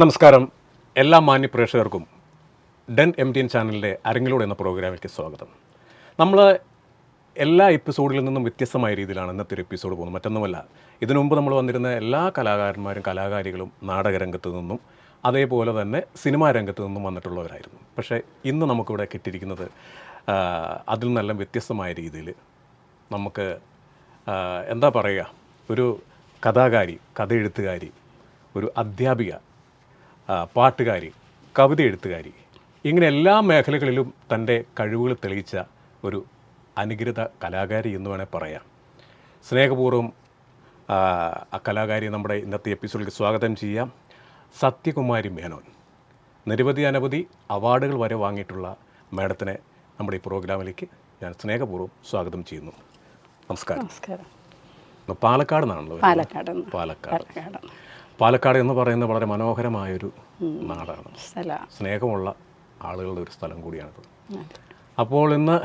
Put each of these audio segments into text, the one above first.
നമസ്കാരം. എല്ലാ മാന്യ പ്രേക്ഷകർക്കും ഡെൻ എം ടി എൻ ചാനലിന്റെ അരങ്ങിലൂടെ എന്ന പ്രോഗ്രാമിലേക്ക് സ്വാഗതം. നമ്മൾ എല്ലാ എപ്പിസോഡിൽ നിന്നും വ്യത്യസ്തമായ രീതിയിലാണ് ഇന്നത്തെ ഒരു എപ്പിസോഡ് പോകുന്നത്. മറ്റൊന്നുമല്ല ഇതിനു മുമ്പ് നമ്മൾ വന്നിരുന്ന എല്ലാ കലാകാരന്മാരും കലാകാരികളും നാടകരംഗത്ത് നിന്നും അതേപോലെ തന്നെ സിനിമാ രംഗത്ത് നിന്നും വന്നിട്ടുള്ളവരായിരുന്നു. പക്ഷേ ഇന്ന് നമുക്കിവിടെ കിട്ടിയിരിക്കുന്നത് അതിൽ നിന്നെല്ലാം വ്യത്യസ്തമായ രീതിയിൽ നമുക്ക് എന്താ പറയുക ഒരു കഥാകാരി കഥ എഴുത്തുകാരി ഒരു അധ്യാപിക പാട്ടുകാരി കവിത എഴുത്തുകാരി ഇങ്ങനെ എല്ലാ മേഖലകളിലും തന്റെ കഴിവുകൾ തെളിയിച്ച ഒരു അനുഗ്രത കലാകാരി എന്ന് വേണേൽ പറയാം. സ്നേഹപൂർവം ആ, കലാകാരി നമ്മുടെ ഇന്നത്തെ എപ്പിസോഡിൽ സ്വാഗതം ചെയ്യാം. സത്യകുമാരി മേനോൻ. നിരവധി അനവധി അവാർഡുകൾ വരെ വാങ്ങിയിട്ടുള്ള മാഡത്തിനെ നമ്മുടെ ഈ പ്രോഗ്രാമിലേക്ക് ഞാൻ സ്നേഹപൂർവം സ്വാഗതം ചെയ്യുന്നു. നമസ്കാരം. നമസ്കാരം. പാലക്കാട് നിന്നാണല്ലോ. പാലക്കാട് പാലക്കാട്. പാലക്കാട് എന്ന് പറയുന്നത് വളരെ മനോഹരമായൊരു നാടാണ്. സ്നേഹമുള്ള ആളുകളുടെ ഒരു സ്ഥലം കൂടിയാണിത് അപ്പോൾ ഇന്ന്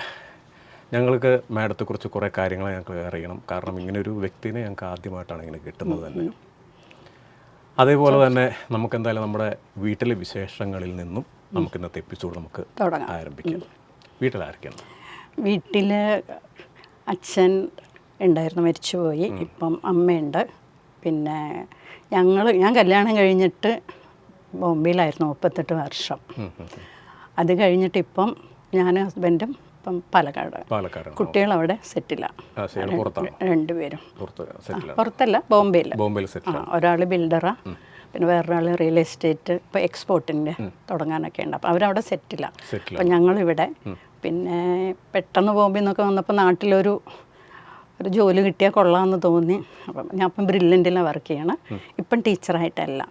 ഞങ്ങൾക്ക് മാഡത്തെക്കുറിച്ച് കുറേ കാര്യങ്ങൾ ഞങ്ങൾക്ക് അറിയണം. കാരണം ഇങ്ങനെ ഒരു വ്യക്തിനെ ഞങ്ങൾക്ക് ആദ്യമായിട്ടാണ് ഇങ്ങനെ കിട്ടുന്നത് തന്നെ. അതേപോലെ തന്നെ നമുക്ക് എന്തായാലും നമ്മുടെ വീട്ടിലെ വിശേഷങ്ങളിൽ നിന്നും നമുക്ക് ഇന്നത്തെ എപ്പിസോഡ് നമുക്ക് തുടങ്ങാം. വീട്ടിൽ ആരൊക്കെയാണ് വീട്ടിൽ അച്ഛൻ ഉണ്ടായിരുന്നു മരിച്ചുപോയി. ഇപ്പം അമ്മയുണ്ട്. പിന്നെ ഞങ്ങൾ ഞാൻ കല്യാണം കഴിഞ്ഞിട്ട് ബോംബെയിലായിരുന്നു മുപ്പത്തെട്ട് വർഷം. അത് കഴിഞ്ഞിട്ട് ഇപ്പം ഞാൻ ഹസ്ബൻഡും ഇപ്പം പാലക്കാട് കുട്ടികൾ അവിടെ സെറ്റിലാണ് രണ്ടുപേരും. പുറത്തല്ല ബോംബെയിൽ ഒരാൾ ബിൽഡറാ പിന്നെ വേറൊരാൾ റിയൽ എസ്റ്റേറ്റ് ഇപ്പോൾ എക്സ്പോർട്ടിന്റെ തുടങ്ങാനൊക്കെ ഉണ്ട് അപ്പോൾ അവരവിടെ സെറ്റിലാണ്. അപ്പം ഞങ്ങളിവിടെ പിന്നെ പെട്ടെന്ന് ബോംബെന്നൊക്കെ വന്നപ്പോൾ നാട്ടിലൊരു ഒരു ജോലി കിട്ടിയാൽ കൊള്ളാമെന്ന് തോന്നി. അപ്പം ഞാൻ അപ്പം ബ്രില്യന്റിലാണ് വർക്ക് ചെയ്യണം. ഇപ്പം ടീച്ചറായിട്ടല്ല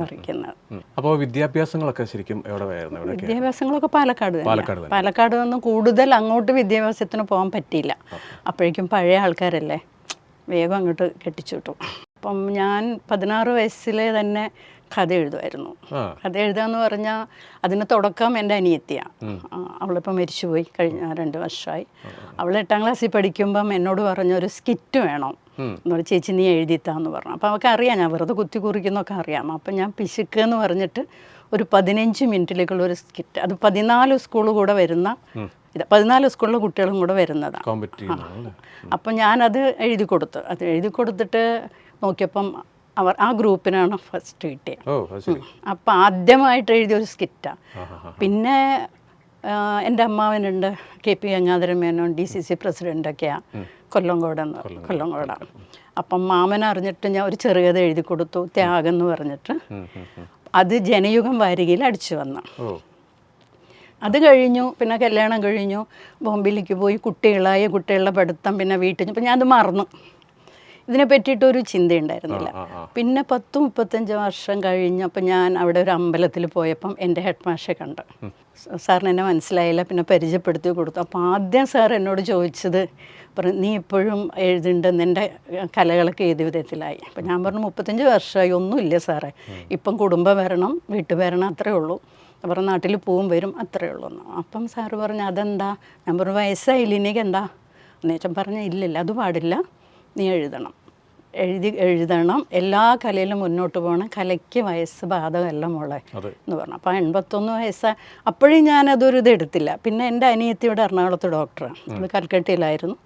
വർക്കുന്നത് അപ്പോൾ വിദ്യാഭ്യാസങ്ങളൊക്കെ ശരിക്കും എവിടെ ആയിരുന്നു? എവിടെ വിദ്യാഭ്യാസങ്ങളൊക്കെ പാലക്കാട് പാലക്കാട് തന്നെ. പാലക്കാട് നിന്ന് കൂടുതൽ അങ്ങോട്ട് വിദ്യാഭ്യാസത്തിന് പോകാൻ പറ്റിയില്ല. അപ്പോഴേക്കും പഴയ ആൾക്കാരല്ലേ? വേഗം അങ്ങോട്ട് കെട്ടിച്ചു വിട്ടു അപ്പം ഞാൻ പതിനാറ് വയസ്സിലെ തന്നെ കഥ എഴുതുമായിരുന്നു. കഥ എഴുതാന്ന് പറഞ്ഞാൽ അതിന് തുടക്കം എന്റെ അനിയത്തിയാണ് അവളിപ്പോൾ മരിച്ചുപോയി കഴിഞ്ഞ രണ്ട് വർഷമായി അവൾ എട്ടാം ക്ലാസ്സിൽ പഠിക്കുമ്പം എന്നോട് പറഞ്ഞ ഒരു സ്കിറ്റ് വേണം. എന്ന് പറഞ്ഞ ചേച്ചി നീ എഴുതിത്താന്ന് പറഞ്ഞു. അപ്പോൾ അവൾക്ക് അറിയാം ഞാൻ വെറുതെ കുത്തി കുറിക്കുന്നൊക്കെ അറിയാം. അപ്പം ഞാൻ പിശുക്ക് എന്ന് പറഞ്ഞിട്ട് ഒരു പതിനഞ്ച് മിനിറ്റിലേക്കുള്ള ഒരു സ്കിറ്റ് അത് പതിനാല് സ്കൂൾ കൂടെ വരുന്ന ഇത് പതിനാല് സ്കൂളിലെ കുട്ടികളും കൂടെ വരുന്നതാണ് അപ്പം ഞാനത് എഴുതി കൊടുത്തു അത് എഴുതി കൊടുത്തിട്ട് നോക്കിയപ്പം അവർ ആ ഗ്രൂപ്പിനാണ് ഫസ്റ്റ് കിട്ടിയത്. അത് അപ്പം ആദ്യമായിട്ട് എഴുതിയ ഒരു സ്കിറ്റാണ് പിന്നെ എന്റെ അമ്മാവനുണ്ട് K P Gangadharan Menon D C C പ്രസിഡന്റൊക്കെയാണ് Kollamkode എന്ന് കൊല്ലംകോട. അപ്പം മാമൻ അറിഞ്ഞിട്ട് ഞാൻ ഒരു ചെറുകഥ എഴുതി കൊടുത്തു ത്യാഗം എന്ന് പറഞ്ഞിട്ട്. അത് ജനയുഗം വാരികയിൽ അടിച്ചു വന്നു. അത് കഴിഞ്ഞു പിന്നെ കല്യാണം കഴിഞ്ഞു. ബോംബെയിലേക്ക് പോയി കുട്ടികളായ കുട്ടികളുടെ പഠിത്തം പിന്നെ വീട്ടിൽ അപ്പം ഞാനത് മറന്നു. ഇതിനെ പറ്റിയിട്ടൊരു ചിന്തയുണ്ടായിരുന്നില്ല. പിന്നെ പത്തും മുപ്പത്തഞ്ച് വർഷം കഴിഞ്ഞപ്പോൾ ഞാൻ അവിടെ ഒരു അമ്പലത്തിൽ പോയപ്പം എന്റെ ഹെഡ് മാഷെ കണ്ടു സാറിന് എന്നെ മനസ്സിലായില്ല പിന്നെ പരിചയപ്പെടുത്തി കൊടുത്തു. അപ്പോൾ ആദ്യം സാർ എന്നോട് ചോദിച്ചത് പറഞ്ഞു നീ ഇപ്പോഴും എഴുതുന്നുണ്ട് നിന്റെ കലകളൊക്കെ ഏത് വിധത്തിലായി. അപ്പം ഞാൻ പറഞ്ഞു മുപ്പത്തഞ്ച് വർഷമായി ഒന്നുമില്ല സാറേ. ഇപ്പം കുടുംബം വരണം വീട്ടു വരണം അത്രേ ഉള്ളൂ. അപ്പം നാട്ടിൽ പോവും വരും അത്രേ ഉള്ളൂ എന്ന്. അപ്പം സാറ് പറഞ്ഞു അതെന്താ? ഞാൻ പറഞ്ഞു വയസ്സായില്ലിനേക്ക് എന്താ എന്നുവെച്ചാൽ പറഞ്ഞു ഇല്ലില്ല അത് പാടില്ല. നീ എഴുതണം. എഴുതി എഴുതണം. എല്ലാ കലയിലും മുന്നോട്ട് പോകണം. കലയ്ക്ക് വയസ്സ് ബാധകമല്ല മോളെ എന്ന് പറഞ്ഞു. അപ്പോൾ എൺപത്തൊന്ന് വയസ്സ് അപ്പോഴും ഞാനതൊരു ഇത് എടുത്തില്ല. പിന്നെ എന്റെ അനിയത്തിയുടെ എറണാകുളത്ത് ഡോക്ടറാണ് അവൾ കൽക്കട്ടയിലായിരുന്നു.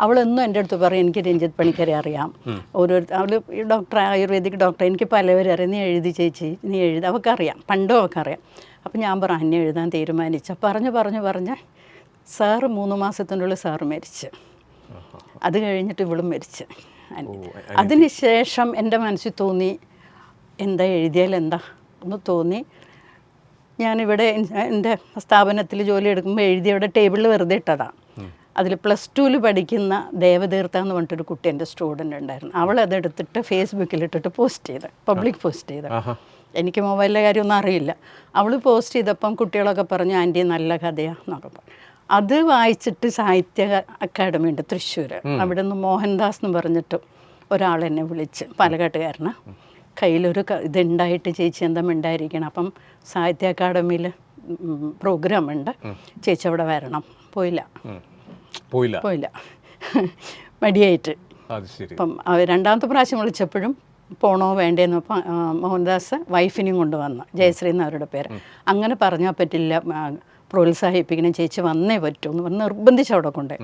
അവളൊന്നും എന്റെ അടുത്ത് പറയും എനിക്ക് രഞ്ജിത്ത് പണിക്കരെ അറിയാം. ഓരോരുത്തർ അവൾ ഈ ഡോക്ടർ ആയുർവേദിക് ഡോക്ടർ എനിക്ക് പലവരും അറിയാം. നീ എഴുതി ചേച്ചി നീ എഴുതി. അവൾക്കറിയാം. പണ്ടും അവൾക്കറിയാം. അപ്പം ഞാൻ പറഞ്ഞു അന്നെ എഴുതാൻ തീരുമാനിച്ച. പറഞ്ഞു പറഞ്ഞു പറഞ്ഞ് സാറ് മൂന്ന് മാസത്തിനുള്ളിൽ സാറ് മരിച്ച്. അത് കഴിഞ്ഞിട്ട് ഇവളും മരിച്ച്. അതിനുശേഷം എന്റെ മനസ്സിൽ തോന്നി എന്താ എഴുതിയാൽ എന്താ? എന്ന് തോന്നി. ഞാനിവിടെ എന്റെ സ്ഥാപനത്തിൽ ജോലി എടുക്കുമ്പോൾ എഴുതി അവിടെ ടേബിളിൽ വെറുതെ ഇട്ടതാണ് അതിൽ പ്ലസ് ടുവിൽ പഠിക്കുന്ന ദേവതീർത്ഥ എന്ന് പറഞ്ഞിട്ടൊരു കുട്ടി എന്റെ സ്റ്റുഡന്റ് ഉണ്ടായിരുന്നു. അവൾ അതെടുത്തിട്ട് ഫേസ്ബുക്കിൽ ഇട്ടിട്ട് പോസ്റ്റ് ചെയ്ത് പബ്ലിക് പോസ്റ്റ് ചെയ്ത്. എനിക്ക് മൊബൈലിലെ കാര്യമൊന്നും അറിയില്ല. അവൾ പോസ്റ്റ് ചെയ്തപ്പം കുട്ടികളൊക്കെ പറഞ്ഞു ആന്റി നല്ല കഥയാണെന്നൊക്കെ പറഞ്ഞു. അത് വായിച്ചിട്ട് സാഹിത്യ അക്കാദമി ഉണ്ട് തൃശ്ശൂർ അവിടെ നിന്ന് മോഹൻദാസ് എന്ന് പറഞ്ഞിട്ട് ഒരാൾ എന്നെ വിളിച്ച് പാലക്കാട്ടുകാരനാണ് കയ്യിലൊരു ഇതുണ്ടായിട്ട് ചേച്ചി എന്താ ഉണ്ടായിരിക്കണം അപ്പം സാഹിത്യ അക്കാദമിയിൽ പ്രോഗ്രാം ഉണ്ട്. ചേച്ചി അവിടെ വരണം. പോയില്ല. പോയില്ല. പോയില്ല. മടിയായിട്ട്. അപ്പം രണ്ടാമത്തെ പ്രാവശ്യം വിളിച്ചപ്പോഴും പോണോ വേണ്ടേന്ന് അപ്പം മോഹൻദാസ് വൈഫിനെയും കൊണ്ടുവന്നു. ജയശ്രീ എന്നവരുടെ പേര്. അങ്ങനെ പറഞ്ഞാൽ പറ്റില്ല. പ്രോത്സാഹിപ്പിക്കണം ചേച്ചി വന്നേ പറ്റൂ എന്ന് പറഞ്ഞ് നിർബന്ധിച്ച് അവിടെ കൊണ്ടേ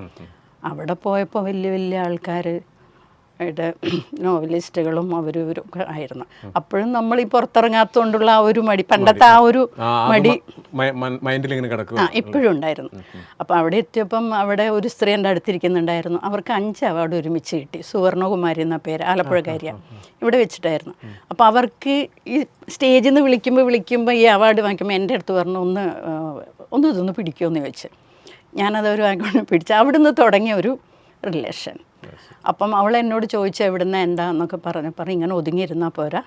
അവിടെ പോയപ്പോൾ വലിയ വലിയ ആൾക്കാർ യുടെ നോവലിസ്റ്റുകളും അവരും ഇവരും ഒക്കെ ആയിരുന്നു. അപ്പോഴും നമ്മൾ ഈ പുറത്തിറങ്ങാത്തതുകൊണ്ടുള്ള ആ ഒരു മടി പണ്ടത്തെ ആ ഒരു മടി മൈൻഡിൽ ഇങ്ങനെ കിടക്കും ആ ഇപ്പോഴും ഉണ്ടായിരുന്നു. അപ്പോൾ അവിടെ എത്തിയപ്പം അവിടെ ഒരു സ്ത്രീ എന്റെ അടുത്തിരിക്കുന്നുണ്ടായിരുന്നു. അവർക്ക് അഞ്ച് അവാർഡ് ഒരുമിച്ച് കിട്ടി. സുവർണകുമാരി എന്ന പേര് ആലപ്പുഴക്കാരിയ. ഇവിടെ വെച്ചിട്ടായിരുന്നു. അപ്പോൾ അവർക്ക് ഈ സ്റ്റേജിൽ നിന്ന് വിളിക്കുമ്പോൾ വിളിക്കുമ്പോൾ ഈ അവാർഡ് വാങ്ങിക്കുമ്പോൾ എന്റെ അടുത്ത് പറഞ്ഞു ഒന്ന് ഒന്ന് ഇതൊന്ന് പിടിക്കുമെന്ന് ചോദിച്ചു. ഞാനത് ഒരു വാങ്ങിക്കൊണ്ട് പിടിച്ചു. അവിടുന്ന് തുടങ്ങിയ ഒരു റിലേഷൻ. അപ്പം അവൾ എന്നോട് ചോദിച്ചു എവിടുന്ന് എന്താന്നൊക്കെ പറഞ്ഞു. പറഞ്ഞു ഇങ്ങനെ ഒതുങ്ങിയിരുന്നാൽ പോരാ.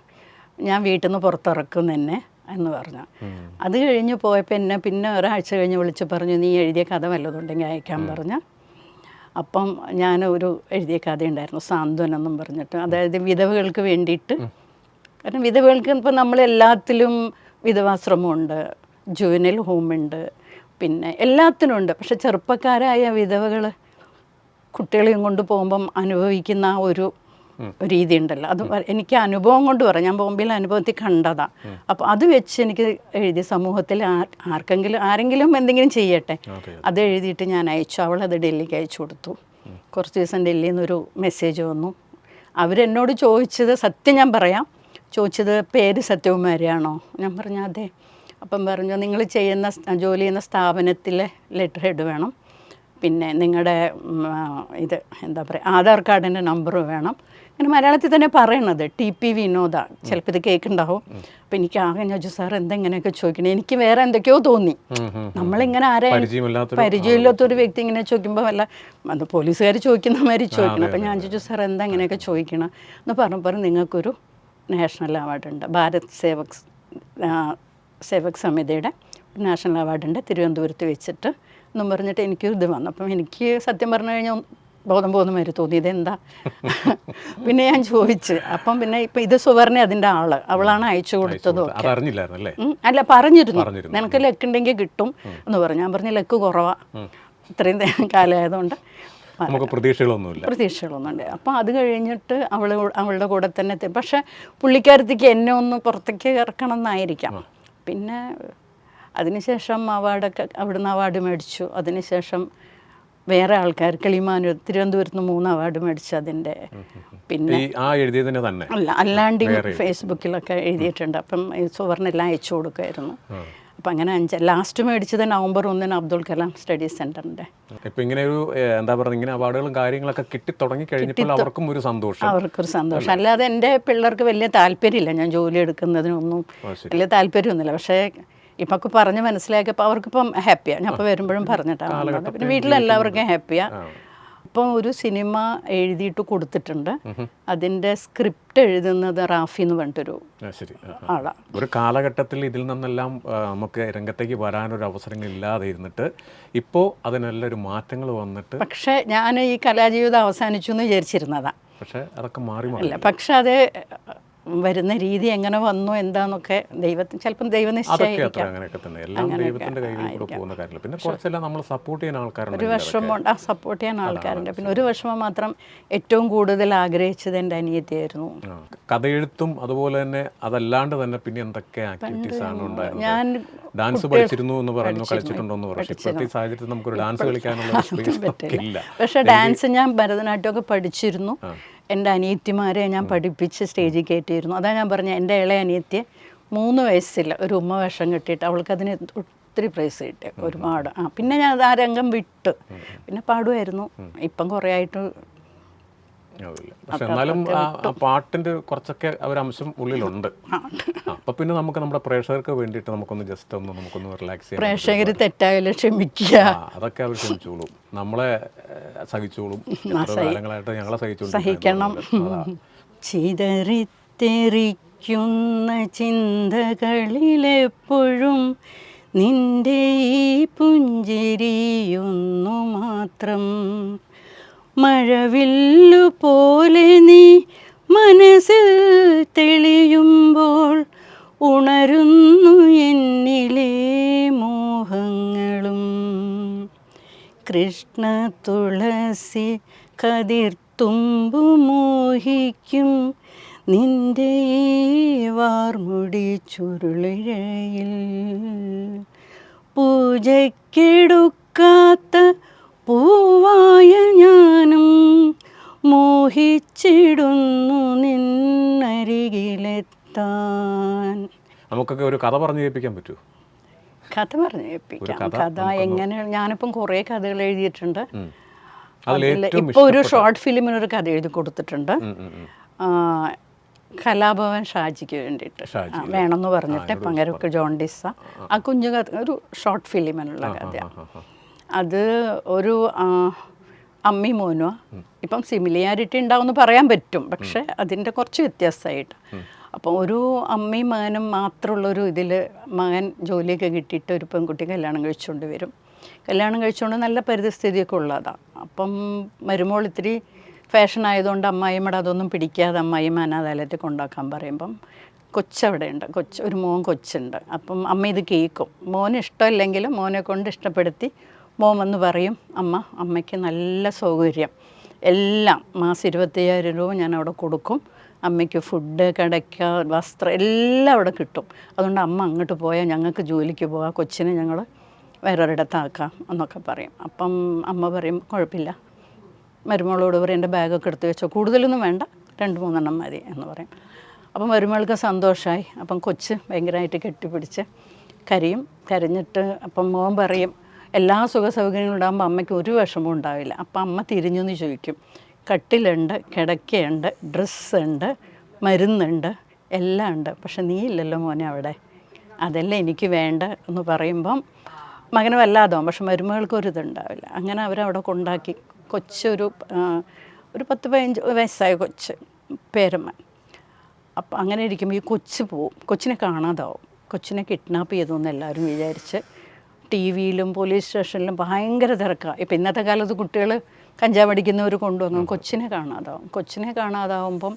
ഞാൻ വീട്ടിൽ നിന്ന് പുറത്തിറക്കും തന്നെ എന്ന് പറഞ്ഞു. അത് കഴിഞ്ഞ് പോയപ്പോൾ എന്നെ പിന്നെ ഒരാഴ്ച കഴിഞ്ഞ് വിളിച്ച് പറഞ്ഞു നീ എഴുതിയ കഥ വല്ലതുണ്ടെങ്കിൽ അയക്കാൻ പറഞ്ഞു. അപ്പം ഞാൻ ഒരു എഴുതിയ കഥ ഉണ്ടായിരുന്നു സാന്ത്വനം എന്നും പറഞ്ഞിട്ട്. അതായത് വിധവകൾക്ക് വേണ്ടിയിട്ട്. കാരണം വിധവകൾക്ക് ഇപ്പം നമ്മളെല്ലാത്തിലും വിധവാശ്രമമുണ്ട് ജുവനൽ ഹോമുണ്ട് പിന്നെ എല്ലാത്തിനും ഉണ്ട്. പക്ഷെ ചെറുപ്പക്കാരായ വിധവകൾ കുട്ടികളെയും കൊണ്ട് പോകുമ്പം അനുഭവിക്കുന്ന ഒരു രീതി ഉണ്ടല്ലോ അത് എനിക്ക് അനുഭവം കൊണ്ട് പറയാം. ഞാൻ ബോംബെയിൽ അനുഭവത്തിൽ കണ്ടതാ. അപ്പോൾ അത് വെച്ച് എനിക്ക് എഴുതി സമൂഹത്തിൽ ആർക്കെങ്കിലും ആരെങ്കിലും എന്തെങ്കിലും ചെയ്യട്ടെ. അതെ എഴുതിയിട്ട് ഞാൻ അയച്ചു. അവൾ അത് ഡൽഹിക്ക് അയച്ചു കൊടുത്തു. കുറച്ച് ദിവസം ഡൽഹിയിൽ നിന്നൊരു മെസ്സേജ് വന്നു. അവരെന്നോട് ചോദിച്ചത് സത്യം ഞാൻ പറയാം. ചോദിച്ചത് പേര് സത്യകുമാരിയാണോ? ഞാൻ പറഞ്ഞു അതെ. അപ്പം പറഞ്ഞു നിങ്ങൾ ചെയ്യുന്ന ജോലി ചെയ്യുന്ന സ്ഥാപനത്തിലെ ലെറ്റർ ഹെഡ് വേണം. പിന്നെ നിങ്ങളുടെ ഇത് എന്താ പറയുക ആധാർ കാർഡിന്റെ നമ്പർ വേണം. അങ്ങനെ മലയാളത്തിൽ തന്നെ പറയണത് ടി പി വിനോദ. ചിലപ്പോൾ ഇത് കേൾക്കുന്നുണ്ടാവും അപ്പം എനിക്ക് ആകെ ചോദിച്ചു സാർ എന്തെങ്ങനെയൊക്കെ ചോദിക്കണേ? എനിക്ക് വേറെ എന്തൊക്കെയോ തോന്നി. നമ്മളിങ്ങനെ ആരെയും പരിചയമില്ലാത്തൊരു വ്യക്തി ഇങ്ങനെ ചോദിക്കുമ്പോൾ വല്ല അത് പോലീസുകാർ ചോദിക്കുന്ന മാതിരി ചോദിക്കണം. അപ്പം ഞാൻ ചോദിച്ചു സാർ എന്താ ഇങ്ങനെയൊക്കെ ചോദിക്കണം? എന്ന് പറഞ്ഞപ്പോൾ നിങ്ങൾക്കൊരു നാഷണൽ അവാർഡ് ഉണ്ട് ഭാരത് സേവക് സേവക് സമിതിയുടെ നാഷണൽ അവാർഡുണ്ട്. തിരുവനന്തപുരത്ത് വെച്ചിട്ട് എന്നും പറഞ്ഞിട്ട് എനിക്ക് ഇത് വന്നു. അപ്പം എനിക്ക് സത്യം പറഞ്ഞു കഴിഞ്ഞാൽ ബോധം പോകുന്ന മാതിരി തോന്നി. ഇതെന്താ? പിന്നെ ഞാൻ ചോദിച്ചു. അപ്പം പിന്നെ ഇപ്പം ഇത് സുവർണ അതിന്റെ ആൾ. അവളാണ് അയച്ചു കൊടുത്തതും അല്ലേ പറഞ്ഞിരുന്നു. നിനക്ക് ലക്ക് ഉണ്ടെങ്കിൽ കിട്ടും എന്ന് പറഞ്ഞു. ഞാൻ പറഞ്ഞു ലക്ക് കുറവാ. ഇത്രയും കാലമായതുകൊണ്ട് നമുക്ക് പ്രതീക്ഷകളൊന്നുമില്ല. പ്രതീക്ഷകളൊന്നുണ്ട് അപ്പോൾ അത് കഴിഞ്ഞിട്ട് അവൾ അവളുടെ കൂടെ തന്നെ പക്ഷെ പുള്ളിക്കാരത്തേക്ക് എന്നെ ഒന്ന് പുറത്തേക്ക് ഇറക്കണം എന്നായിരിക്കാം. പിന്നെ അതിനുശേഷം അവാർഡൊക്കെ അവിടുന്ന് അവാർഡ് മേടിച്ചു. അതിനുശേഷം വേറെ ആൾക്കാർ കിളിമാനൂർ തിരുവനന്തപുരത്ത് നിന്ന് മൂന്ന് അവാർഡ് മേടിച്ചു അതിന്റെ പിന്നെ അല്ല അല്ലാണ്ട് ഫേസ്ബുക്കിലൊക്കെ എഴുതിയിട്ടുണ്ട്. അപ്പം എല്ലാം അയച്ചു കൊടുക്കുമായിരുന്നു. അപ്പം അങ്ങനെ അഞ്ച് ലാസ്റ്റ് മേടിച്ചത് നവംബർ ഒന്നിന് അബ്ദുൾ കലാം സ്റ്റഡി സെന്ററിന്റെ ഇപ്പൊ ഇങ്ങനെ ഒരു എന്താ പറയുക ഇങ്ങനെ അവാർഡുകളും കാര്യങ്ങളൊക്കെ കിട്ടി തുടങ്ങി കഴിഞ്ഞപ്പോൾ അവർക്കും ഒരു സന്തോഷം. അവർക്കൊരു സന്തോഷം. അല്ലാതെ എന്റെ പിള്ളേർക്ക് വലിയ താല്പര്യമില്ല. ഞാൻ ജോലി എടുക്കുന്നതിനൊന്നും വലിയ താല്പര്യമൊന്നുമില്ല. പക്ഷേ ഇപ്പം ഒക്കെ പറഞ്ഞ് മനസ്സിലാക്കിയപ്പോൾ അവർക്കിപ്പം ഹാപ്പിയാണ് ഞാൻ അപ്പോൾ വരുമ്പോഴും പറഞ്ഞിട്ടാണ്. പിന്നെ വീട്ടിലെല്ലാവർക്കും ഹാപ്പിയാണ് അപ്പോൾ ഒരു സിനിമ എഴുതിയിട്ട് കൊടുത്തിട്ടുണ്ട്. അതിന്റെ സ്ക്രിപ്റ്റ് എഴുതുന്നത് റാഫി എന്ന് പറഞ്ഞിട്ടൊരു. ആളാണ് ഒരു കാലഘട്ടത്തിൽ ഇതിൽ നിന്നെല്ലാം നമുക്ക് രംഗത്തേക്ക് വരാനൊരു അവസരങ്ങൾ ഇല്ലാതെ ഇരുന്നിട്ട് ഇപ്പോൾ അതിനെല്ലാം ഒരു മാറ്റങ്ങൾ വന്നിട്ട് പക്ഷേ ഞാൻ ഈ കലാജീവിതം അവസാനിച്ചു എന്ന് വിചാരിച്ചിരുന്നതാണ് പക്ഷേ അതൊക്കെ മാറി മാറി. പക്ഷെ അത് വരുന്ന രീതി എങ്ങനെ വന്നു എന്താന്നൊക്കെ ദൈവത്തിന് ചിലപ്പം ദൈവം അത്ര അങ്ങനെയൊക്കെ തന്നെ. എല്ലാം ദൈവത്തിന്റെ പോകുന്ന കാര്യമില്ല. പിന്നെ കുറച്ചെല്ലാം നമ്മൾ സപ്പോർട്ട് ഒരു വർഷം വിഷമമുണ്ട്. ആ സപ്പോർട്ട് ചെയ്യാൻ ആൾക്കാരുണ്ട്. പിന്നെ ഒരു വിഷമം മാത്രം ഏറ്റവും കൂടുതൽ ആഗ്രഹിച്ചത് എന്റെ അനിയത്തിയായിരുന്നു. കഥയെഴുത്തും അതുപോലെ തന്നെ അതല്ലാണ്ട് തന്നെ പിന്നെ എന്തൊക്കെ ആക്ടിവിറ്റീസ് ആണ് ഉണ്ടായിരുന്നത്? ഞാൻ ഡാൻസ് പഠിച്ചിരുന്നു എന്ന് പറഞ്ഞു കളിച്ചിട്ടുണ്ടോ എന്ന് പറഞ്ഞു ഇപ്പോഴത്തെ സാഹചര്യത്തിൽ നമുക്കൊരു ഡാൻസ് കളിക്കാനുള്ള ഇല്ല. പക്ഷേ ഡാൻസ് ഞാൻ ഭരതനാട്യമൊക്കെ പഠിച്ചിരുന്നു. എന്റെ അനിയത്തിമാരെ ഞാൻ പഠിപ്പിച്ച് സ്റ്റേജിൽ കയറ്റിയിരുന്നു. അതാ ഞാൻ പറഞ്ഞ എന്റെ ഇളയ അനിയത്തിയെ മൂന്ന് വയസ്സിൽ ഒരു ഉമ്മ വേഷം കിട്ടിയിട്ട് അവൾക്കതിന് ഒത്തിരി പ്രൈസ് കിട്ടി ഒരുപാട്. ആ പിന്നെ ഞാൻ ആ രംഗം വിട്ട്. പിന്നെ പാടുമായിരുന്നു. ഇപ്പം കുറേ ആയിട്ട്. പക്ഷെ എന്നാലും ആ പാട്ടിന്റെ കുറച്ചൊക്കെ ഒരു അംശം ഉള്ളിലുണ്ട്. അപ്പൊ പിന്നെ നമുക്ക് നമ്മുടെ പ്രേക്ഷകർക്ക് വേണ്ടിയിട്ട് നമുക്കൊന്ന് ജസ്റ്റ് ഒന്ന് നമുക്കൊന്ന് റിലാക്സ് ചെയ്യാം പ്രേക്ഷകർ തെറ്റായാലും ക്ഷമിക്കുക അതൊക്കെ അവർ ക്ഷമിച്ചോളും. നമ്മളെ സഹിച്ചോളും. കാലങ്ങളായിട്ട് ഞങ്ങളെ സഹിച്ചോളും ചിതറിത്തെറിക്കുന്ന ചിന്തകളിലെപ്പോഴും നിന്റെ ഈ പുഞ്ചിരിയൊന്നു മാത്രം മഴവില്ലു പോലെ നീ മനസ്സിൽ തെളിയുമ്പോൾ ഉണരുന്നു എന്നിലെ മോഹങ്ങളും. കൃഷ്ണ തുളസി കതിർത്തുമ്പു മോഹിക്കും. നിന്റെ ഈ വാർമുടി ചുരുളിഴയിൽ പൂജയ്ക്കെടുക്കാത്ത പൂവായ ഞാനും മോഹിച്ചിടുന്നു നിന്നരികിലെത്താൻ. നമുക്കൊക്കെ ഒരു കഥ പറഞ്ഞു കേൾപ്പിക്കാൻ പറ്റുമോ? കഥ പറഞ്ഞു കേൾപ്പിക്കാം. കഥ എങ്ങനെ ഞാനിപ്പം കുറേ കഥകൾ എഴുതിയിട്ടുണ്ട്. ഇപ്പോൾ ഒരു ഷോർട്ട് ഫിലിമിന് ഒരു കഥ എഴുതി കൊടുത്തിട്ടുണ്ട്. കലാഭവൻ ഷാജിക്ക് വേണ്ടിയിട്ട്. വേണമെന്ന് പറഞ്ഞിട്ട് പങ്കരക്ക് ജോണ്ടിസ. ആ കുഞ്ഞു കഥ ഒരു ഷോർട്ട് ഫിലിമിനുള്ള കഥയാണ്. അത് ഒരു അമ്മി മോനോ ഇപ്പം സിമിലിയാരിറ്റി ഉണ്ടാവുമെന്ന് പറയാൻ പറ്റും. പക്ഷെ അതിന്റെ കുറച്ച് വ്യത്യാസമായിട്ട്. അപ്പോൾ ഒരു അമ്മയും മകനും മാത്രമുള്ളൊരു ഇതിൽ മകൻ ജോലിയൊക്കെ കിട്ടിയിട്ട് ഒരു പെൺകുട്ടി കല്യാണം കഴിച്ചുകൊണ്ട് വരും. കല്യാണം കഴിച്ചുകൊണ്ട് നല്ല പരിതസ്ഥിതിയൊക്കെ ഉള്ളതാണ് അപ്പം മരുമോൾ ഇത്തിരി ഫാഷൻ ആയതുകൊണ്ട് അമ്മായിമ്മയുടെ അതൊന്നും പിടിക്കാതെ അമ്മായി അനാഥാലയത്തിൽ കൊണ്ടാക്കാൻ പറയുമ്പം കൊച്ചവിടെ ഉണ്ട് കൊച്ച് ഒരു മോൻ കൊച്ചുണ്ട്. അപ്പം അമ്മ ഇത് കേൾക്കും. മോന് ഇഷ്ടമില്ലെങ്കിലും മോനെ കൊണ്ട് ഇഷ്ടപ്പെടുത്തി മോൻ വന്ന് പറയും അമ്മ അമ്മയ്ക്ക് നല്ല സൗകര്യം. എല്ലാം മാസം ഇരുപത്തയ്യായിരം രൂപ ഞാൻ അവിടെ കൊടുക്കും. അമ്മയ്ക്ക് ഫുഡ് കിടക്ക വസ്ത്രം എല്ലാം അവിടെ കിട്ടും. അതുകൊണ്ട് അമ്മ അങ്ങോട്ട് പോയാൽ ഞങ്ങൾക്ക് ജോലിക്ക് പോകാം. കൊച്ചിനെ ഞങ്ങൾ വേറൊരിടത്താക്കാം എന്നൊക്കെ പറയും. അപ്പം അമ്മ പറയും കുഴപ്പമില്ല. മരുമകളോട് പറയും എന്റെ ബാഗൊക്കെ എടുത്ത് വെച്ചോ. കൂടുതലൊന്നും വേണ്ട. രണ്ട് മൂന്നെണ്ണം മതി എന്ന് പറയും. അപ്പം മരുമകൾക്ക് സന്തോഷമായി അപ്പം കൊച്ച് ഭയങ്കരമായിട്ട് കെട്ടിപ്പിടിച്ച് കരയും. കരഞ്ഞിട്ട് അപ്പം മോൻ പറയും എല്ലാ സുഖ സൗകര്യങ്ങളും ഉണ്ടാകുമ്പോൾ അമ്മയ്ക്ക് ഒരു വിഷമവും ഉണ്ടാവില്ല. അപ്പം അമ്മ തിരിഞ്ഞു എന്ന് ചോദിക്കും കട്ടിലുണ്ട് കിടക്കയുണ്ട് ഡ്രസ്സുണ്ട് മരുന്നുണ്ട് എല്ലാം ഉണ്ട്. പക്ഷെ നീ ഇല്ലല്ലോ മോനെ അവിടെ. അതെല്ലാം എനിക്ക് വേണ്ട എന്ന് പറയുമ്പം മകന് വല്ലാതാവും. പക്ഷെ മരുമകൾക്ക് ഒരു ഇതുണ്ടാവില്ല അങ്ങനെ അവരവിടെ കൊണ്ടാക്കി. കൊച്ചൊരു ഒരു പത്ത് പതിനഞ്ച് വയസ്സായ കൊച്ച് പേരമ്മ. അപ്പം അങ്ങനെ ഇരിക്കുമ്പോൾ ഈ കൊച്ച് പോവും. കൊച്ചിനെ കാണാതാവും. കൊച്ചിനെ കിഡ്നാപ്പ് ചെയ്തു എന്ന് എല്ലാവരും വിചാരിച്ച് ടി വിയിലും പോലീസ് സ്റ്റേഷനിലും ഭയങ്കര തിരക്കാണ് ഇപ്പം ഇന്നത്തെ കാലത്ത് കുട്ടികൾ കഞ്ചാവ് അടിക്കുന്നവർ കൊണ്ടുവന്നു. കൊച്ചിനെ കാണാതാവും. കൊച്ചിനെ കാണാതാവുമ്പം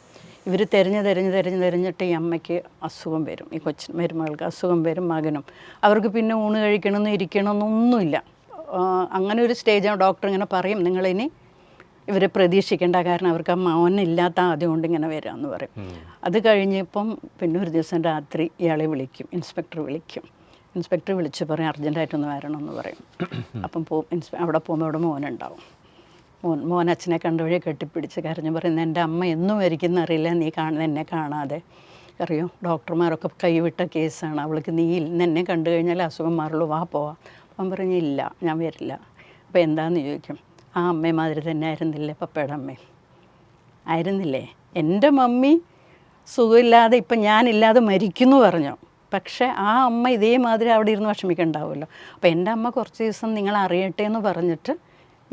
ഇവർ തിരഞ്ഞ് തിരഞ്ഞ് തിരഞ്ഞ് തിരഞ്ഞിട്ട് ഈ അമ്മയ്ക്ക് അസുഖം വരും. ഈ കൊച്ചിന് മരുമകൾക്ക് അസുഖം വരും മകനും. അവർക്ക് പിന്നെ ഊണ് കഴിക്കണമെന്ന് ഇരിക്കണമെന്നൊന്നുമില്ല അങ്ങനെ ഒരു സ്റ്റേജാണ് ഡോക്ടർ ഇങ്ങനെ പറയും. നിങ്ങളിനി ഇവരെ പ്രതീക്ഷിക്കേണ്ട കാരണം അവർക്ക് ആ മൗനില്ലാത്ത ആദ്യം കൊണ്ട് ഇങ്ങനെ വരാമെന്ന് പറയും. അത് കഴിഞ്ഞപ്പം പിന്നെ ഒരു ദിവസം രാത്രി ഇയാളെ വിളിക്കും. ഇൻസ്പെക്ടർ വിളിക്കും. ഇൻസ്പെക്ടർ വിളിച്ച് പറയും അർജന്റായിട്ടൊന്ന് വരണമെന്ന് പറയും. അപ്പം പോ ഇൻസ്പെ അവിടെ പോകുമ്പോൾ അവിടെ മോനുണ്ടാവും. മോൻ മോൻ അച്ഛനെ കണ്ട വഴി കെട്ടിപ്പിടിച്ച് കരഞ്ഞു പറയുന്നത് എന്റെ അമ്മ എന്നും മരിക്കുന്ന അറിയില്ല നീ കാണുന്ന എന്നെ കാണാതെ. അറിയോ? ഡോക്ടർമാരൊക്കെ കൈവിട്ട കേസാണ്. അവൾക്ക് നീ എന്നെ കണ്ടു കഴിഞ്ഞാൽ അസുഖം മാറുള്ളൂ വാ പോവാ. അപ്പം പറഞ്ഞു ഇല്ല ഞാൻ വരില്ല. അപ്പോൾ എന്താന്ന് ചോദിക്കും? ആ അമ്മ മാതിരി തന്നെ ആയിരുന്നില്ലേ പപ്പയുടെ അമ്മ? ആയിരുന്നില്ലേ? എന്റെ മമ്മി സുഖമില്ലാതെ ഇപ്പം ഞാനില്ലാതെ മരിക്കുന്നു പറഞ്ഞു. പക്ഷേ ആ അമ്മ ഇതേമാതിരി അവിടെ ഇരുന്ന് വിഷമിക്കണ്ടാവുമല്ലോ. അപ്പോൾ എന്റെ അമ്മ കുറച്ച് ദിവസം നിങ്ങൾ അറിയട്ടെ എന്ന് പറഞ്ഞിട്ട്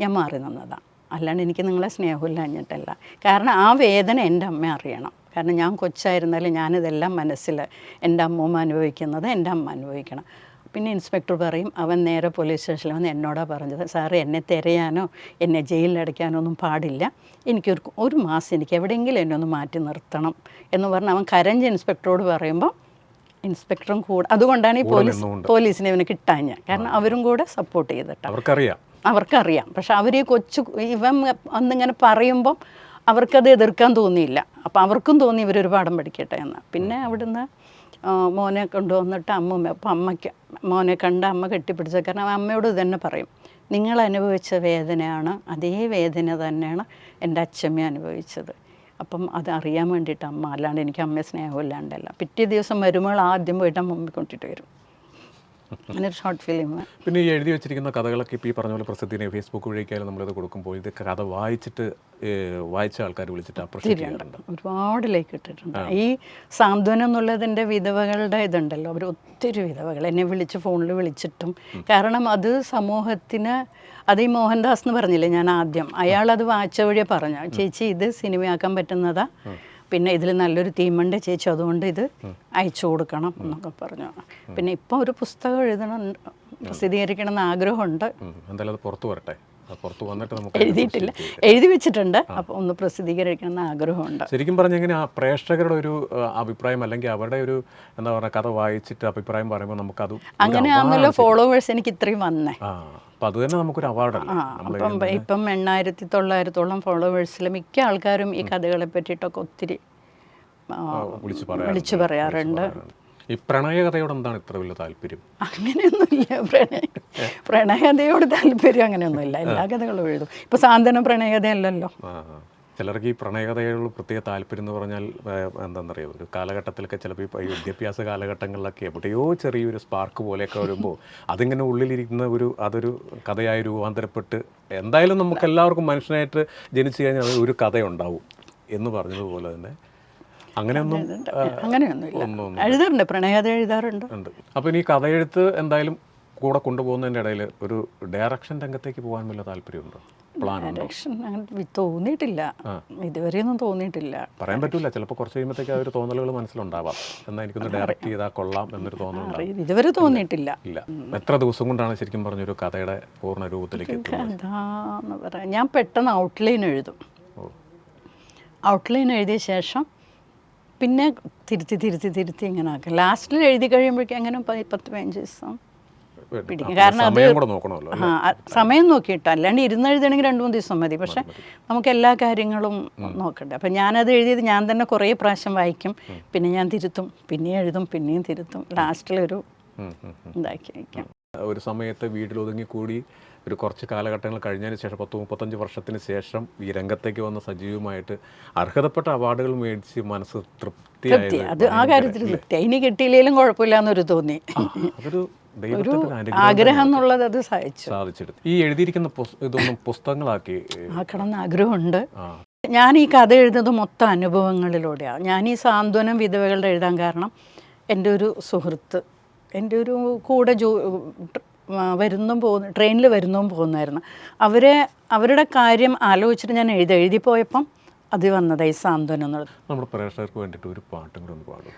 ഞാൻ മാറി നിന്നതാണ് അല്ലാണ്ട് എനിക്ക് നിങ്ങളെ സ്നേഹമില്ലാഞ്ഞിട്ടല്ല. കാരണം ആ വേദന എന്റെ അമ്മ അറിയണം. കാരണം ഞാൻ കൊച്ചായിരുന്നാലും ഞാനിതെല്ലാം മനസ്സിൽ എന്റെ അമ്മൂമ്മ അനുഭവിക്കുന്നത് എന്റെ അമ്മ അനുഭവിക്കണം. പിന്നെ ഇൻസ്പെക്ടർ പറയും അവൻ നേരെ പോലീസ് സ്റ്റേഷനിൽ വന്ന് എന്നോടാ പറഞ്ഞത്. സാറ് എന്നെ തിരയാനോ എന്നെ ജയിലിലടയ്ക്കാനോ ഒന്നും പാടില്ല. എനിക്കൊരു ഒരു മാസം എനിക്ക് എവിടെയെങ്കിലും എന്നെ ഒന്ന് മാറ്റി നിർത്തണം. എന്ന് പറഞ്ഞ് അവൻ കരഞ്ച് ഇൻസ്പെക്ടറോട് പറയുമ്പോൾ ഇൻസ്പെക്ടറും കൂടെ. അതുകൊണ്ടാണ് ഈ പോലീസ് പോലീസിനെ ഇവന് കിട്ടാഞ്ഞ. കാരണം അവരും കൂടെ സപ്പോർട്ട് ചെയ്തിട്ടാണ് അവർക്കറിയാം. അവർക്കറിയാം. പക്ഷെ അവർ ഈ കൊച്ചു ഇവൻ അന്നിങ്ങനെ പറയുമ്പം അവർക്കത് എതിർക്കാൻ തോന്നിയില്ല. അപ്പം അവർക്കും തോന്നി ഇവരൊരു പാഠം പഠിക്കട്ടെ എന്ന്. പിന്നെ അവിടുന്ന് മോനെ കൊണ്ടുവന്നിട്ട് അമ്മ അപ്പം അമ്മയ്ക്ക് മോനെ കണ്ട് അമ്മ കെട്ടിപ്പിടിച്ച കാരണം അമ്മയോട് ഇത് തന്നെ പറയും. നിങ്ങൾ അനുഭവിച്ച വേദനയാണ് അതേ വേദന തന്നെയാണ് എന്റെ അച്ഛമ്മ അനുഭവിച്ചത്. അപ്പം അത് അറിയാൻ വേണ്ടിയിട്ട് അമ്മ അല്ലാണ്ട് എനിക്ക് അമ്മയെ സ്നേഹമില്ലാണ്ടല്ല. പിറ്റേ ദിവസം വരുമ്പോൾ ആദ്യം പോയിട്ട് അമ്മ കൊണ്ടിട്ട് വരും. അങ്ങനെ ഒരു ഷോർട്ട് ഫിലിം പിന്നെ ഈ എഴുതി വെച്ചിരിക്കുന്ന കഥകളൊക്കെ ഇപ്പോൾ ഈ പറഞ്ഞ പോലെ പ്രസിദ്ധീനെ ഫേസ്ബുക്ക് വഴിക്കായാലും നമ്മളിത് കൊടുക്കുമ്പോൾ ഇത് കഥ വായിച്ചിട്ട് വായിച്ച ആൾക്കാർ വിളിച്ചിട്ട് ഒരുപാട് ലൈക്ക് ഇട്ടിട്ടുണ്ട്. ഈ സാന്ത്വനം എന്നുള്ളതിന്റെ വിധവകളുടെ ഇതുണ്ടല്ലോ. അവർ ഒത്തിരി വിധവകൾ. എന്നെ വിളിച്ച് ഫോണിൽ വിളിച്ചിട്ടും. കാരണം അത് സമൂഹത്തിന് അത് ഈ മോഹൻദാസ് എന്ന് പറഞ്ഞില്ലേ ഞാൻ ആദ്യം അയാൾ അത് വായിച്ച വഴിയെ പറഞ്ഞു. ചേച്ചി ഇത് സിനിമയാക്കാൻ പറ്റുന്നതാ. പിന്നെ ഇതിൽ നല്ലൊരു തീമുണ്ട് ചേച്ചി അതുകൊണ്ട് ഇത് അയച്ചു കൊടുക്കണം എന്നൊക്കെ പറഞ്ഞു. പിന്നെ ഇപ്പൊ ഒരു പുസ്തകം എഴുതണം പ്രസിദ്ധീകരിക്കണം എന്ന് ആഗ്രഹമുണ്ട്. എന്തായാലും അത് പുറത്തു വരട്ടെ. പുറത്ത് വന്നിട്ട് നമുക്ക് എഴുതിയിട്ടില്ല. എഴുതി വെച്ചിട്ടുണ്ട്. അപ്പോൾ ഒന്ന് പ്രസിദ്ധീകരിക്കണം എന്ന് ആഗ്രഹമുണ്ട്. ശരിക്കും പറഞ്ഞാൽ ആ പ്രേക്ഷകരുടെ ഒരു അഭിപ്രായം അല്ലെങ്കിൽ അവരുടെ ഒരു എന്താ പറയുക കഥ വായിച്ചിട്ട് അഭിപ്രായം പറയുമ്പോൾ നമുക്കത് അത് അങ്ങനെയാണല്ലോ ഫോളോവേഴ്സ് എനിക്ക് ഇത്രയും വന്നേ. അപ്പം അത് തന്നെ നമുക്കൊരു അവാർഡാണ് അപ്പം ഇപ്പം എണ്ണായിരത്തി തൊള്ളായിരത്തോളം ഫോളോവേഴ്സിൽ മിക്ക ആൾക്കാരും ഈ കഥകളെ പറ്റിയിട്ടൊക്കെ ഒത്തിരി വിളിച്ചു പറയാറുണ്ട്. ഈ പ്രണയകഥയോട് എന്താണ് ഇത്ര വലിയ താല്പര്യം? അങ്ങനെയൊന്നുമില്ല. പ്രണയ പ്രണയകഥയോട് താല്പര്യം അങ്ങനെയൊന്നുമില്ല. എല്ലാ കഥകളും എഴുതും. ഇപ്പൊ സാന്ത്വനം പ്രണയകഥയല്ലല്ലോ. ചിലർക്ക് ഈ പ്രണയകഥയോട് പ്രത്യേക താല്പര്യം എന്ന് പറഞ്ഞാൽ എന്താണെന്നറിയോ? ഒരു കാലഘട്ടത്തിലൊക്കെ ചിലപ്പോൾ ഈ വിദ്യാഭ്യാസ കാലഘട്ടങ്ങളിലൊക്കെ എവിടെയോ ചെറിയൊരു സ്പാർക്ക് പോലെയൊക്കെ വരുമ്പോൾ അതിങ്ങനെ ഉള്ളിലിരിക്കുന്ന ഒരു അതൊരു കഥയായി രൂപാന്തരപ്പെട്ട് എന്തായാലും നമുക്ക് എല്ലാവർക്കും മനുഷ്യനായിട്ട് ജനിച്ചു കഴിഞ്ഞാൽ ഒരു കഥയുണ്ടാവും എന്ന് പറഞ്ഞതുപോലെ തന്നെ അങ്ങനെയൊന്നും അങ്ങനെയൊന്നുമില്ല. എഴുതാറുണ്ട് പ്രണയകഥ എഴുതാറുണ്ട്. ഉണ്ട്. അപ്പോൾ ഇനി കഥയെഴുത്ത് എന്തായാലും കൂടെ കൊണ്ടുപോകുന്നതിന്റെ ഇടയിൽ ഒരു ഡയറക്ഷൻ രംഗത്തേക്ക് പോകാൻ വല്ല താല്പര്യമുണ്ടോ? ഡയറക്ഷൻ അങ്ങനെ തോന്നിയിട്ടില്ല. ഇതുവരെയൊന്നും തോന്നിയിട്ടില്ല. പറയാൻ പറ്റില്ല ചിലപ്പോൾ കുറച്ച് കഴിയുമ്പോഴത്തേക്ക് ആ ഒരു തോന്നലുകൾ മനസ്സിലുണ്ടാവാം. എന്നാൽ എനിക്കൊന്ന് ഡയറക്റ്റ് ചെയ്താൽ കൊള്ളാം എന്നൊരു തോന്നലുണ്ടാവും. ഇതുവരെ തോന്നിയിട്ടില്ല. ഇല്ല. എത്ര ദിവസം കൊണ്ടാണ് ശരിക്കും പറഞ്ഞൊരു കഥയുടെ പൂർണ രൂപത്തിലേക്ക് എത്തുന്നത്? ഞാൻ പെട്ടെന്ന് ഔട്ട്ലൈൻ എഴുതും. ഔട്ട്ലൈൻ എഴുതിയ ശേഷം പിന്നെ തിരുത്തി തിരുത്തി തിരുത്തി ഇങ്ങനെ ആക്കും. ലാസ്റ്റിൽ എഴുതി കഴിയുമ്പോഴേക്കും അങ്ങനെ പത്ത് പതിനഞ്ച് ദിവസം പിടിക്കും. കാരണം അത് ആ സമയം നോക്കിയിട്ട്. അല്ലാണ്ട് ഇരുന്ന് എഴുതണമെങ്കിൽ രണ്ട് മൂന്ന് ദിവസം മതി. പക്ഷെ നമുക്ക് എല്ലാ കാര്യങ്ങളും നോക്കണ്ടേ. അപ്പം ഞാനത് എഴുതിയത് ഞാൻ തന്നെ കുറേ പ്രാവശ്യം വായിക്കും. പിന്നെ ഞാൻ തിരുത്തും. പിന്നെയും എഴുതും പിന്നെയും തിരുത്തും. ലാസ്റ്റിലൊരു. ഇതാക്കി വയ്ക്കാം. ഒരു സമയത്ത് വീട്ടിൽ ഒതുങ്ങിക്കൂടി ഒരു കുറച്ച് കാലഘട്ടങ്ങൾ കഴിഞ്ഞതിന് ശേഷം പത്ത് മുപ്പത്തഞ്ച് വർഷത്തിന് ശേഷം ഈ രംഗത്തേക്ക് വന്ന സജീവമായിട്ട് അർഹതപ്പെട്ട അവാർഡുകൾ മേടിച്ച് മനസ്സ് തൃപ്തിയായത് അത് ആ കാര്യത്തിൽ തൃപ്തി. ഇനി കിട്ടിയില്ലെങ്കിലും കുഴപ്പമില്ല എന്നൊരു തോന്നി അതൊരു ഒരു ആഗ്രഹം എന്നുള്ളത് അത് സഹായിച്ചു സാധിച്ചെടുത്തു. ഈ എഴുതിയിരിക്കുന്ന ഇതൊന്നും പുസ്തകങ്ങളാക്കി. ആക്കണമെന്ന് ആഗ്രഹമുണ്ട്. ആ. ഞാൻ ഈ കഥ എഴുതുന്നത് മൊത്തം അനുഭവങ്ങളിലൂടെയാണ്. ഞാൻ ഈ സാന്ത്വനം വിധവകളുടെ എഴുതാൻ കാരണം എന്റെ ഒരു സുഹൃത്ത് എന്റെ ഒരു കൂടെ ജോ വരുന്നും പോകുന്ന ട്രെയിനിൽ വരുന്നതും പോകുന്നായിരുന്നു. അവരെ അവരുടെ കാര്യം ആലോചിച്ചിട്ട് ഞാൻ എഴുതി എഴുതിപ്പോയപ്പം അത് വന്നതായി സാന്ത്വനം എന്നുള്ളത്. നമ്മുടെ പ്രേക്ഷകർക്ക് വേണ്ടിയിട്ട് ഒരു പാട്ടും കൂടെ ഒന്ന് പാടും.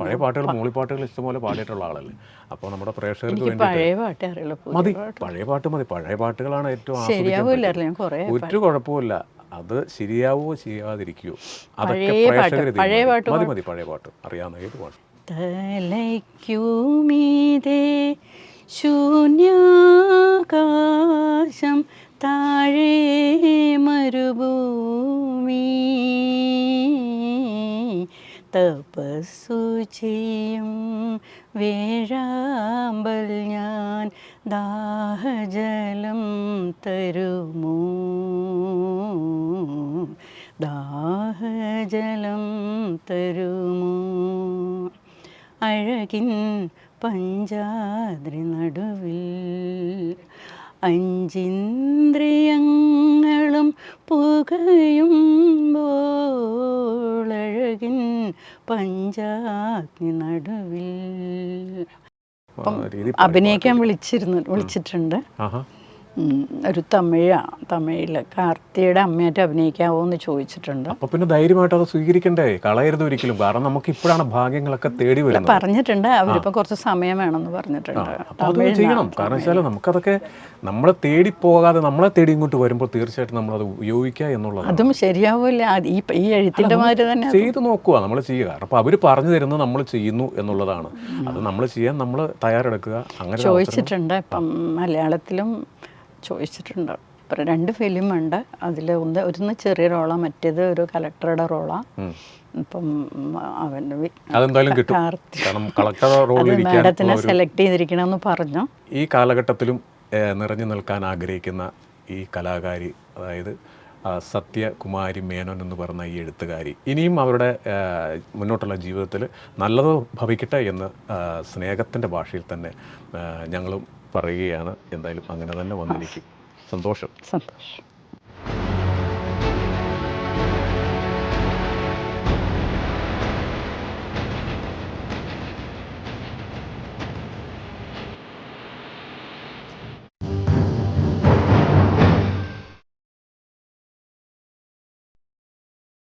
പഴയ പാട്ടുകൾ മൂളിപ്പാട്ടുകൾ ഇഷ്ടംപോലെ പാടിയിട്ടുള്ള ആളല്ലേ? അപ്പോൾ നമ്മുടെ പ്രേക്ഷകർക്ക് വേണ്ടി പഴയ പാട്ടേ അറിയുള്ളൂ മതി പഴയ പാട്ട് മതി. പഴയ പാട്ടുകളാണ് ഏറ്റവും ഒരു കുഴപ്പമില്ല അത് ശരിയാവോ ചെയ്യാതിരിക്കുവോ അതൊക്കെ പ്രേക്ഷകർ മതി. മതി പഴയ പാട്ട്. അറിയാവുന്ന ഏത് പാട്ട്? തലയ്ക്കുമീതേ ശൂന്യാകാശം താഴേ മരുഭൂമി. തപസ്സു ചെയ്യും വേഴാമ്പൽ ഞാൻ ദാഹജലം തരുമോ? ദാഹജലം തരുമോ? അഴകിൻ പഞ്ചാദ്രി നടുവിൽ അഞ്ചിന്ദ്രിയങ്ങളും പുകയും പോളഴകിൻ പഞ്ചാഗ്നി നടുവിൽ. അഭിനയിക്കാൻ വിളിച്ചിരുന്നു വിളിച്ചിട്ടുണ്ട്. ഒരു തമിഴാണ് തമിഴിൽ കാർത്തിയുടെ അമ്മയായിട്ട് അഭിനയിക്കാവോ എന്ന് ചോദിച്ചിട്ടുണ്ട്. അപ്പൊ പിന്നെ ധൈര്യമായിട്ട് അത് സ്വീകരിക്കണ്ടേ? കളയരുത് ഒരിക്കലും. കാരണം നമുക്ക് ഇപ്പോഴാണ് ഭാഗ്യങ്ങളൊക്കെ തേടി വരുന്നത്. പറഞ്ഞിട്ടുണ്ട്. അവരിപ്പോ കുറച്ച് സമയം വേണമെന്ന് പറഞ്ഞിട്ടുണ്ട്. അത് ചെയ്യണം. കാരണം വെച്ചാൽ നമുക്കതൊക്കെ നമ്മളെ തേടി പോകാതെ നമ്മളെ തേടി ഇങ്ങോട്ട് വരുമ്പോൾ തീർച്ചയായിട്ടും നമ്മൾ അത് ഉപയോഗിക്കുക എന്നുള്ളതാണ്. അതും ശരിയാവില്ല. ഈ ഈ എഴുത്തിന്റെ മാതിരി തന്നെ ചെയ്തു നോക്കുക നമ്മൾ ചെയ്യുക. അപ്പോൾ അവർ പറഞ്ഞു തരുന്നത് നമ്മൾ ചെയ്യുന്നു എന്നുള്ളതാണ്. അത് നമ്മൾ ചെയ്യാൻ നമ്മൾ തയ്യാറെടുക്കുക. അങ്ങനെ ചോദിച്ചിട്ടുണ്ട്. ഇപ്പം മലയാളത്തിലും ചോദിച്ചിട്ടുണ്ട്. അപ്പം രണ്ട് ഫിലിം ഉണ്ട് അതിൽ ഒന്ന് ഒന്ന് ചെറിയ റോളാണ് മറ്റേത് ഒരു കലക്ടറുടെ റോളാണ്. ഇപ്പം അവന്റെ മാഡത്തിനെ സെലക്ട് ചെയ്തിരിക്കണമെന്ന് പറഞ്ഞു. ഈ കാലഘട്ടത്തിലും നിറഞ്ഞു നിൽക്കാൻ ആഗ്രഹിക്കുന്ന ഈ കലാകാരി അതായത് സത്യകുമാരി മേനോൻ എന്ന് പറയുന്ന ഈ എഴുത്തുകാരി ഇനിയും അവരുടെ മുന്നോട്ടുള്ള ജീവിതത്തിൽ നല്ലത് ഭവിക്കട്ടെ എന്ന് സ്നേഹത്തിന്റെ ഭാഷയിൽ തന്നെ ഞങ്ങളും പറയുകയാണ്. എന്തായാലും അങ്ങനെ തന്നെ വന്നിരിക്കും. സന്തോഷം. സന്തോഷം.